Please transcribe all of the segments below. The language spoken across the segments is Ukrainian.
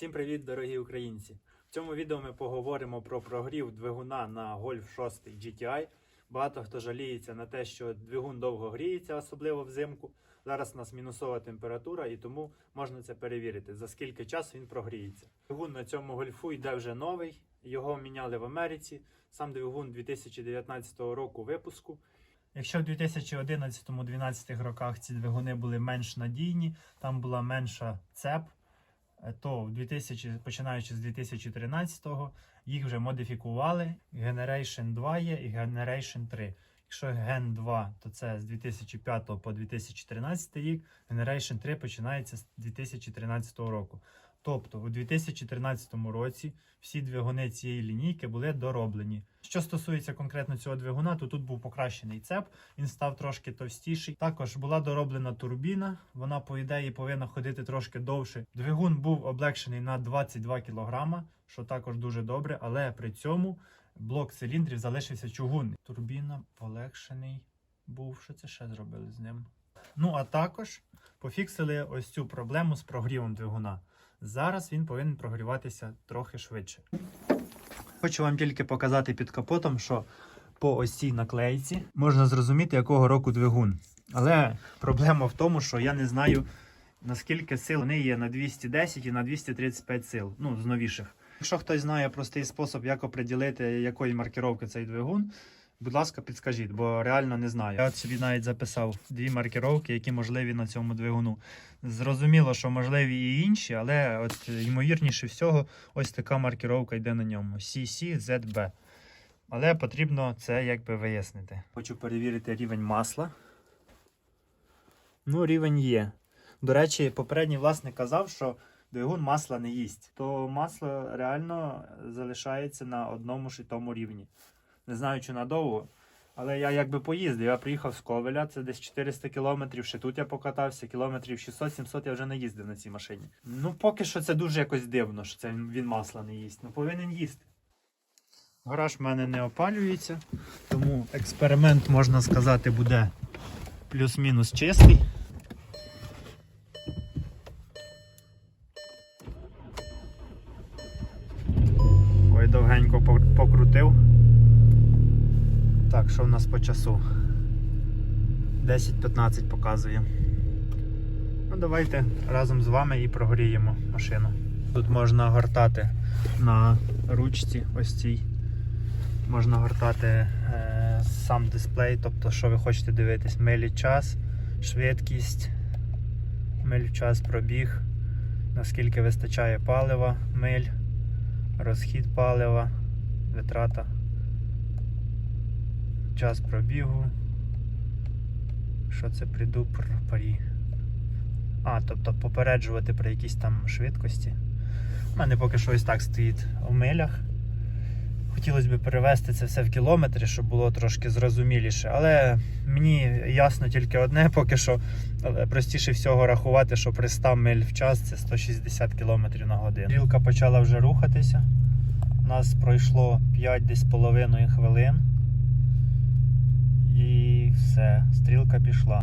Всім привіт, дорогі українці! В цьому відео ми поговоримо про прогрів двигуна на Golf 6 GTI. Багато хто жаліється на те, що двигун довго гріється, особливо взимку. Зараз у нас мінусова температура, і тому можна це перевірити, за скільки часу він прогріється. Двигун на цьому гольфу йде вже новий, його міняли в Америці. Сам двигун 2019 року випуску. Якщо в 2011-2012 роках ці двигуни були менш надійні, там була менша цеп, то в 2000, починаючи з 2013-го їх вже модифікували. Generation 2 є і Generation 3. Якщо Gen 2, то це з 2005 по 2013 рік, Generation 3 починається з 2013 року. Тобто у 2013 році всі двигуни цієї лінійки були дороблені. Що стосується конкретно цього двигуна, то тут був покращений цеп, він став трошки товстіший. Також була дороблена турбіна, вона, по ідеї, повинна ходити трошки довше. Двигун був облегшений на 22 кг, що також дуже добре, але при цьому блок циліндрів залишився чугунний. Турбіна полегшений був. Що це ще зробили з ним? Ну а також пофіксили ось цю проблему з прогрівом двигуна. Зараз він повинен прогріватися трохи швидше. Хочу вам тільки показати під капотом, що по ось цій наклейці можна зрозуміти, якого року двигун. Але проблема в тому, що я не знаю, наскільки сил вони є на 210 і на 235 сил, ну, з новіших. Якщо хтось знає простий спосіб, як оприділити, якої маркировки цей двигун, будь ласка, підскажіть, бо реально не знаю. Я собі навіть записав дві маркировки, які можливі на цьому двигуну. Зрозуміло, що можливі і інші, але от ймовірніше всього, ось така маркировка йде на ньому: CCZB. Але потрібно це якби вияснити. Хочу перевірити рівень масла. Ну, рівень є. До речі, попередній власник казав, що двигун масла не їсть. То масло реально залишається на одному ж і тому рівні. Не знаю, чи надовго. Але я якби поїздив. Я приїхав з Ковеля, це десь 400 кілометрів. Ще тут я покатався, кілометрів 600-700 я вже не їздив на цій машині. Ну, поки що це дуже якось дивно, що це він, масла не їсть. Ну, повинен їсти. Гараж в мене не опалюється, тому експеримент, можна сказати, буде плюс-мінус чистий. Нас по часу? 10-15 показує. Ну, давайте разом з вами і прогріємо машину. Тут можна гортати на ручці ось цій. Можна гортати е, сам дисплей, тобто, що ви хочете дивитись, милі час, швидкість, миль час пробіг, наскільки вистачає палива, миль, розхід палива, витрата час пробігу. Що це приду парі? А, тобто попереджувати при якійсь там швидкості. У мене поки що ось так стоїть в милях. Хотілося б перевести це все в кілометри, щоб було трошки зрозуміліше. Але мені ясно тільки одне, поки що простіше всього рахувати, що при 100 миль в час це 160 км на годину. Стрілка почала вже рухатися. У нас пройшло 5 десь половиною хвилин. І все, стрілка пішла.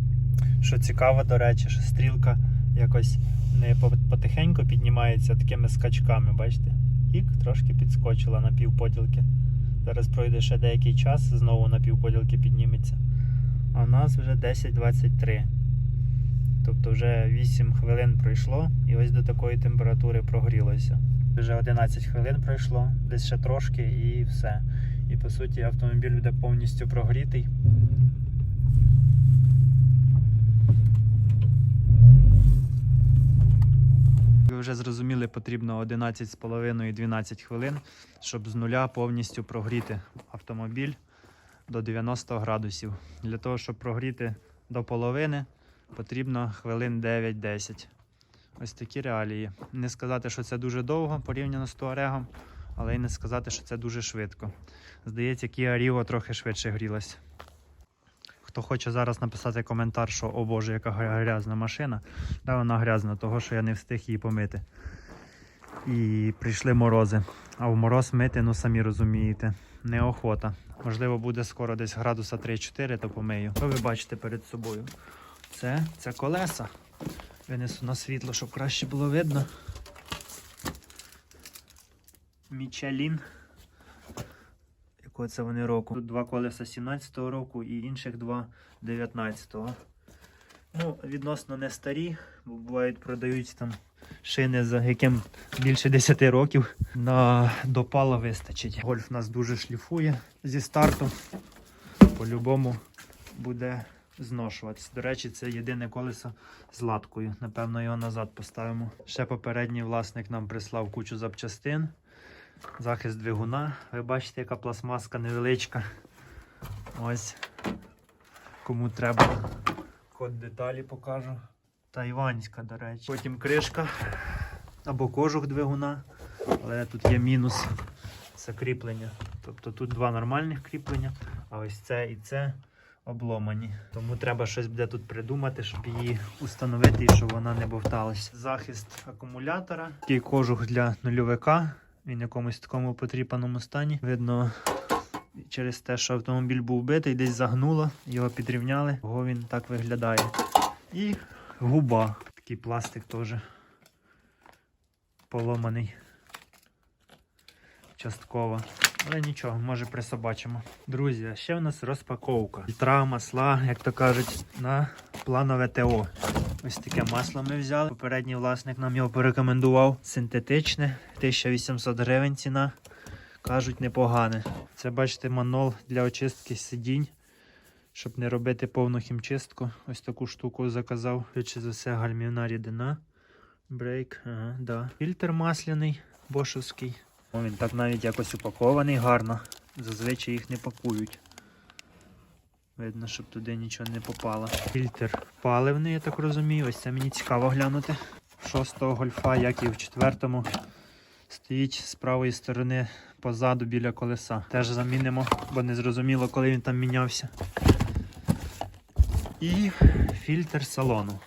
Що цікаво, до речі, що стрілка якось не потихеньку піднімається такими скачками, бачите? Пік трошки підскочила на півподілки. Зараз пройде ще деякий час, знову на півподілки підніметься. А в нас вже 10.23. Тобто вже 8 хвилин пройшло і ось до такої температури прогрілося. Вже 11 хвилин пройшло, десь ще трошки і все. І по суті автомобіль буде повністю прогрітий. Ви вже зрозуміли, потрібно 11,5-12 хвилин, щоб з нуля повністю прогріти автомобіль до 90 градусів. Для того, щоб прогріти до половини, потрібно хвилин 9-10. Ось такі реалії. Не сказати, що це дуже довго порівняно з туарегом, але й не сказати, що це дуже швидко. Здається, Kia Rio трохи швидше грілась. Хто хоче зараз написати коментар, що о Боже, яка грязна машина, да, вона грязна, того що я не встиг її помити. І прийшли морози. А в мороз мити, ну самі розумієте, неохота. Можливо, буде скоро десь градуса 3-4, то помию. Що ви бачите перед собою? Це, це колеса. Винесу на світло, щоб краще було видно. Мічелін. Якого це вони року? Тут два колеса 17-го року і інших два 19-го. Ну, відносно не старі, бо бувають продають там шини, за яким більше 10 років. На допала вистачить. Гольф нас дуже шліфує зі старту. По-любому буде зношуватись. До речі, це єдине колесо з латкою. Напевно, його назад поставимо. Ще попередній власник нам прислав кучу запчастин. Захист двигуна. Ви бачите, яка пластмаска невеличка. Ось. Кому треба. Код деталі покажу. Тайванська, до речі. Потім кришка або кожух двигуна. Але тут є мінус. Це кріплення. Тобто тут два нормальних кріплення, а ось це і це обломані. Тому треба щось буде тут придумати, щоб її установити і щоб вона не бовталась. Захист акумулятора, такий кожух для нульовика. Він в якомусь такому потріпаному стані. Видно, через те, що автомобіль був битий, десь загнуло, його підрівняли, його він так виглядає. І губа. Такий пластик теж поломаний. Частково. Але нічого, може присобачимо. Друзі, ще в нас розпаковка. Фільтра, масла, як то кажуть, на планове ТО. Ось таке масло ми взяли. Попередній власник нам його порекомендував. Синтетичне, 1800 гривень ціна. Кажуть, непогане. Це, бачите, манол для очистки сидінь. Щоб не робити повну хімчистку. Ось таку штуку заказав. Швидше за все, гальмівна рідина. Брейк, ага, да. Фільтр масляний, бошовський. О, він так навіть якось упакований гарно. Зазвичай їх не пакують. Видно, щоб туди нічого не попало. Фільтр паливний, я так розумію. Ось це мені цікаво глянути. Шостого гольфа, як і в четвертому, стоїть з правої сторони позаду біля колеса. Теж замінимо, бо не зрозуміло, коли він там мінявся. І фільтр салону.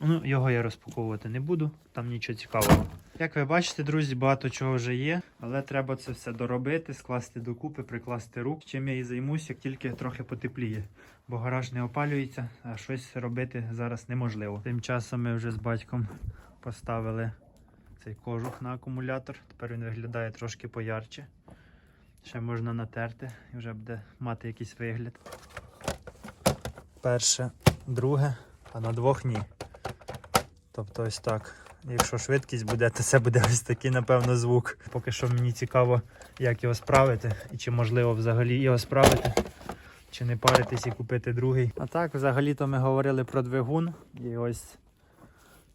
Ну, його я розпаковувати не буду, там нічого цікавого. Як ви бачите, друзі, багато чого вже є, але треба це все доробити, скласти докупи, прикласти рук. Чим я і займусь, як тільки трохи потепліє. Бо гараж не опалюється, а щось робити зараз неможливо. Тим часом ми вже з батьком поставили цей кожух на акумулятор. Тепер він виглядає трошки поярче. Ще можна натерти і вже буде мати якийсь вигляд. Перше, друге, а на двох ні. Тобто ось так. Якщо швидкість буде, то це буде ось такий, напевно, звук. Поки що мені цікаво, як його справити, і чи можливо взагалі його справити, чи не паритись і купити другий. А так, взагалі-то ми говорили про двигун. І ось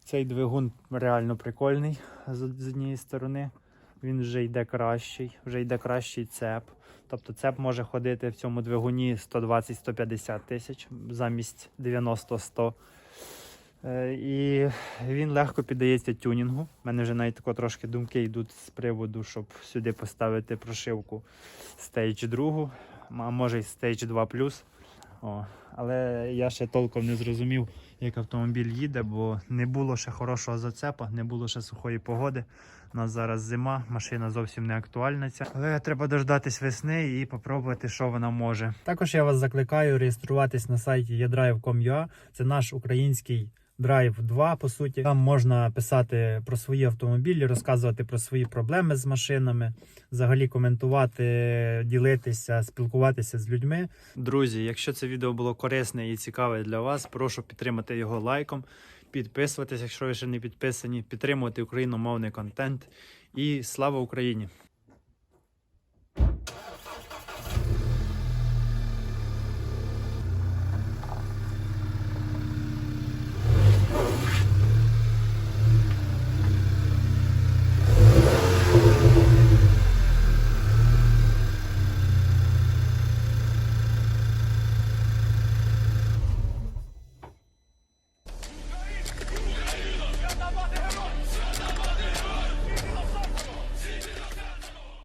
цей двигун реально прикольний з однієї сторони. Він вже йде кращий, вже йде кращий цеп. Тобто цеп може ходити в цьому двигуні 120-150 тисяч замість 90-100. Е, І він легко піддається тюнінгу. У мене вже навіть тако трошки думки йдуть з приводу, щоб сюди поставити прошивку Stage 2, а може й Stage 2 О, але я ще толком не зрозумів, як автомобіль їде, бо не було ще хорошого зацепа, не було ще сухої погоди. У нас зараз зима, машина зовсім не актуальна. Ця. Але треба дождатись весни і попробувати, що вона може. Також я вас закликаю реєструватись на сайті yadraiv.com.ua. Це наш український Drive 2, по суті. Там можна писати про свої автомобілі, розказувати про свої проблеми з машинами, взагалі коментувати, ділитися, спілкуватися з людьми. Друзі, якщо це відео було корисне і цікаве для вас, прошу підтримати його лайком, підписуватися, якщо ви ще не підписані, підтримувати україномовний контент. І слава Україні!